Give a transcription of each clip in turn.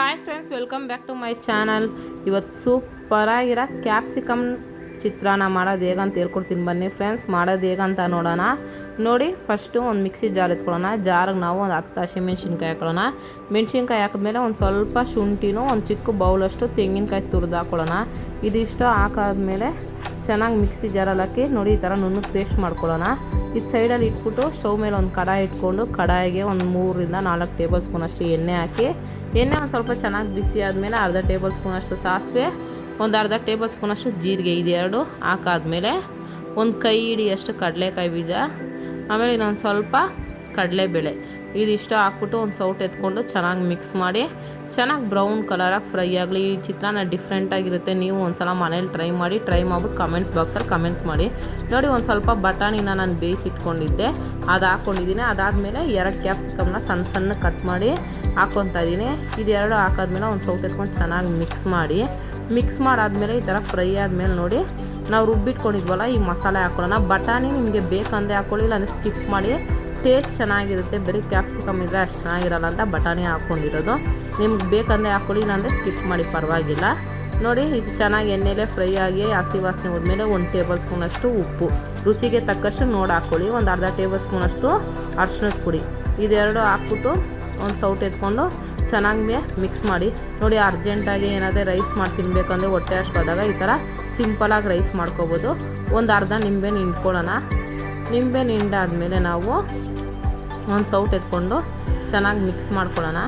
Hi friends welcome back to my channel ಇವತ್ತು ಸೂಪರಾಗಿರೋ capsicum ಚಿತ್ರಾನ ಮಾಡೋದು ಹೇಗಂತ ಹೇಳ್ಕೊಡ್ತೀನಿ ಬನ್ನಿ ಫ್ರೆಂಡ್ಸ್ ಮಾಡೋದು ಹೇಗಂತ ನೋಡೋಣ. ನೋಡಿ ಫಸ್ಟು ಒಂದು ಮಿಕ್ಸಿ ಜಾರ್ ಎತ್ಕೊಳ್ಳೋಣ. ಜಾರಿಗೆ ನಾವು ಒಂದು ಹತ್ತು ಹಸಿಮೆಣ್ಸಿನ್ಕಾಯಿ ಹಾಕೊಳ್ಳೋಣ ಮೆಣಸಿನ್ಕಾಯಿ ಹಾಕಿದ್ಮೇಲೆ ಒಂದು ಸ್ವಲ್ಪ ಶುಂಠಿನೂ, ಒಂದು ಚಿಕ್ಕ ಬೌಲಷ್ಟು ತೆಂಗಿನಕಾಯಿ ತುರಿದು ಹಾಕೊಳ್ಳೋಣ ಇದಿಷ್ಟು ಹಾಕಾದ್ಮೇಲೆ ಚೆನ್ನಾಗಿ ಮಿಕ್ಸಿ ಜಾರಲ್ಲಿ ಹಾಕಿ ನೋಡಿ ಈ ಥರ ನುಣ್ಣಗೆ ಪೇಸ್ಟ್ ಮಾಡ್ಕೊಳ್ಳೋಣ. ಇದು ಸೈಡಲ್ಲಿ ಇಟ್ಬಿಟ್ಟು ಸ್ಟವ್ ಮೇಲೆ ಒಂದು ಕಡಾಯಿ ಇಟ್ಕೊಂಡು ಕಡಾಯಿಗೆ ಒಂದು ಮೂರರಿಂದ ನಾಲ್ಕು ಟೇಬಲ್ ಸ್ಪೂನಷ್ಟು ಎಣ್ಣೆ ಹಾಕಿ, ಎಣ್ಣೆ ಒಂದು ಸ್ವಲ್ಪ ಚೆನ್ನಾಗಿ ಬಿಸಿ ಆದಮೇಲೆ ಅರ್ಧ ಟೇಬಲ್ ಸ್ಪೂನಷ್ಟು ಸಾಸಿವೆ, ಒಂದು ಅರ್ಧ ಟೇಬಲ್ ಸ್ಪೂನಷ್ಟು ಜೀರಿಗೆ ಇದೆರಡು ಹಾಕಾದ್ಮೇಲೆ ಒಂದು ಕೈ ಹಿಡಿಯಷ್ಟು ಕಡಲೆಕಾಯಿ ಬೀಜ, ಆಮೇಲೆ ಇನ್ನೊಂದು ಸ್ವಲ್ಪ ಕಡಲೆಬೇಳೆ ಇದಿಷ್ಟು ಹಾಕ್ಬಿಟ್ಟು ಒಂದು ಸೌಟ್ ಎತ್ಕೊಂಡು ಚೆನ್ನಾಗಿ ಮಿಕ್ಸ್ ಮಾಡಿ, ಚೆನ್ನಾಗಿ ಬ್ರೌನ್ ಕಲರಾಗಿ ಫ್ರೈ ಆಗಲಿ. ಈ ಚಿತ್ರಾನ್ನ ಡಿಫ್ರೆಂಟಾಗಿರುತ್ತೆ ನೀವು ಒಂದು ಸಲ ಮನೇಲಿ ಟ್ರೈ ಮಾಡಿ ಟ್ರೈ ಮಾಡ್ಬಿಟ್ಟು ಕಮೆಂಟ್ಸ್ ಬಾಕ್ಸಲ್ಲಿ ಕಮೆಂಟ್ಸ್ ಮಾಡಿ. ನೋಡಿ, ಒಂದು ಸ್ವಲ್ಪ ಬಟಾಣಿನ ನಾನು ಬೇಯಿಸಿಟ್ಕೊಂಡಿದ್ದೆ ಅದು ಹಾಕ್ಕೊಂಡಿದ್ದೀನಿ ಅದಾದಮೇಲೆ ಎರಡು ಕ್ಯಾಪ್ಸಿಕಮ್ನ ಸಣ್ಣ ಸಣ್ಣ ಕಟ್ ಮಾಡಿ ಹಾಕ್ಕೊತಾ ಇದ್ದೀನಿ ಇದೆರಡು ಹಾಕಾದ್ಮೇಲೆ ಒಂದು ಸೌಟ್ ಎತ್ಕೊಂಡು ಚೆನ್ನಾಗಿ ಮಿಕ್ಸ್ ಮಾಡಿ. ಮಿಕ್ಸ್ ಮಾಡಾದ್ಮೇಲೆ ಈ ಥರ ಫ್ರೈ ಆದಮೇಲೆ ನೋಡಿ, ನಾವು ರುಬ್ಬಿಟ್ಕೊಂಡಿದ್ವಲ್ಲ ಈ ಮಸಾಲೆ ಹಾಕೊಳ್ಳೋಣ. ಬಟಾಣಿ ನಿಮಗೆ ಬೇಕಂದರೆ ಹಾಕ್ಕೊಳ್ಳಿ ಇಲ್ಲ ಸ್ಕಿಪ್ ಮಾಡಿ ಟೇಸ್ಟ್ ಚೆನ್ನಾಗಿರುತ್ತೆ, ಬರೀ ಕ್ಯಾಪ್ಸಿಕಮ್ ಇದ್ದರೆ ಅಷ್ಟು ಚೆನ್ನಾಗಿರಲ್ಲ ಅಂತ ಬಟಾಣಿ ಹಾಕ್ಕೊಂಡಿರೋದು. ನಿಮ್ಗೆ ಬೇಕಂದರೆ ಹಾಕ್ಕೊಳ್ಳಿ, ಇಲ್ಲಾಂದರೆ ಸ್ಕಿಪ್ ಮಾಡಿ, ಪರವಾಗಿಲ್ಲ. ನೋಡಿ, ಇದು ಚೆನ್ನಾಗಿ ಎಣ್ಣೆಲೆ ಫ್ರೈ ಆಗಿ, ಹಸಿ ವಾಸನೆ ಹೋದ್ಮೇಲೆ ಒಂದು ಟೇಬಲ್ ಸ್ಪೂನಷ್ಟು ಉಪ್ಪು. ರುಚಿಗೆ ತಕ್ಕಷ್ಟು ನೋಡಿ ಹಾಕ್ಕೊಳ್ಳಿ, ಒಂದು ಅರ್ಧ ಟೇಬಲ್ ಸ್ಪೂನಷ್ಟು ಅರ್ಶಿನದ ಪುಡಿ. ಇದೆರಡು ಹಾಕ್ಬಿಟ್ಟು ಒಂದು ಸೌಟ್ ಎತ್ಕೊಂಡು ಚೆನ್ನಾಗಿ ಮಿಕ್ಸ್ ಮಾಡಿ. ನೋಡಿ ಅರ್ಜೆಂಟಾಗಿ ಏನಾದರೆ ರೈಸ್ ಮಾಡಿ ತಿನ್ನಬೇಕಂದ್ರೆ ಹೊಟ್ಟೆ ಅಷ್ಟು ಹೋದಾಗ ಈ ಥರ ಸಿಂಪಲಾಗಿ ರೈಸ್ ಮಾಡ್ಕೋಬೋದು. ಒಂದು ಅರ್ಧ ನಿಂಬೆ ಹಿಂಡ್ಕೊಳ್ಳೋಣ. ನಿಂಬೆ ಹಿಂಡಾದ್ಮೇಲೆ ನಾವು ಒಂದು ಸೌಟ್ ಎತ್ಕೊಂಡು ಚೆನ್ನಾಗಿ ಮಿಕ್ಸ್ ಮಾಡ್ಕೊಳ್ಳೋಣ.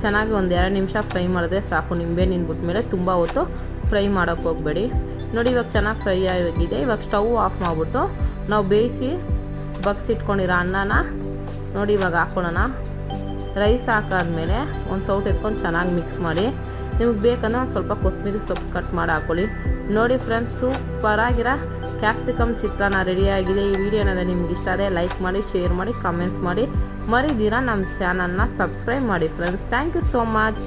ಚೆನ್ನಾಗಿ ಒಂದು ಎರಡು ನಿಮಿಷ ಫ್ರೈ ಮಾಡಿದ್ರೆ ಸಾಕು. ನಿಂಬೆ ನಿಂದ್ಬಿಟ್ಮೇಲೆ ತುಂಬ ಹೊತ್ತು ಫ್ರೈ ಮಾಡೋಕ್ಕೆ ಹೋಗಬೇಡಿ. ನೋಡಿ, ಇವಾಗ ಚೆನ್ನಾಗಿ ಫ್ರೈ ಆಗಿದೆ ಇವಾಗ ಸ್ಟವ್ ಆಫ್ ಮಾಡಿಬಿಟ್ಟು ನಾವು ಬೇಯಿಸಿ ಬಗ್ಸಿಟ್ಕೊಂಡಿರೋ ಅನ್ನನ ನೋಡಿ, ಇವಾಗ ಹಾಕ್ಕೊಳ್ಳೋಣ ರೈಸ್ ಹಾಕಾದ್ಮೇಲೆ ಒಂದು ಸೌಟ್ ಎತ್ಕೊಂಡು ಚೆನ್ನಾಗಿ ಮಿಕ್ಸ್ ಮಾಡಿ. ನಿಮಗೆ ಬೇಕಂದ್ರೆ ಒಂದು ಸ್ವಲ್ಪ ಕೊತ್ತಂಬರಿ ಸೊಪ್ಪು ಕಟ್ ಮಾಡಿ ಹಾಕ್ಕೊಳ್ಳಿ ನೋಡಿ, ಫ್ರೆಂಡ್ಸ್, ಸೂಪರಾಗಿರೋ ಕ್ಯಾಪ್ಸಿಕಮ್ ಚಿತ್ರಾನ್ನ ರೆಡಿಯಾಗಿದೆ ಈ ವಿಡಿಯೋ ಏನಾದ್ರೆ ನಿಮ್ಗೆ ಇಷ್ಟ ಆದರೆ ಲೈಕ್ ಮಾಡಿ ಶೇರ್ ಮಾಡಿ ಕಮೆಂಟ್ಸ್ ಮಾಡಿ. ಮರಿದಿರ ನಮ್ಮ ಚಾನಲ್ನ ಸಬ್ಸ್ಕ್ರೈಬ್ ಮಾಡಿ friends thank you so much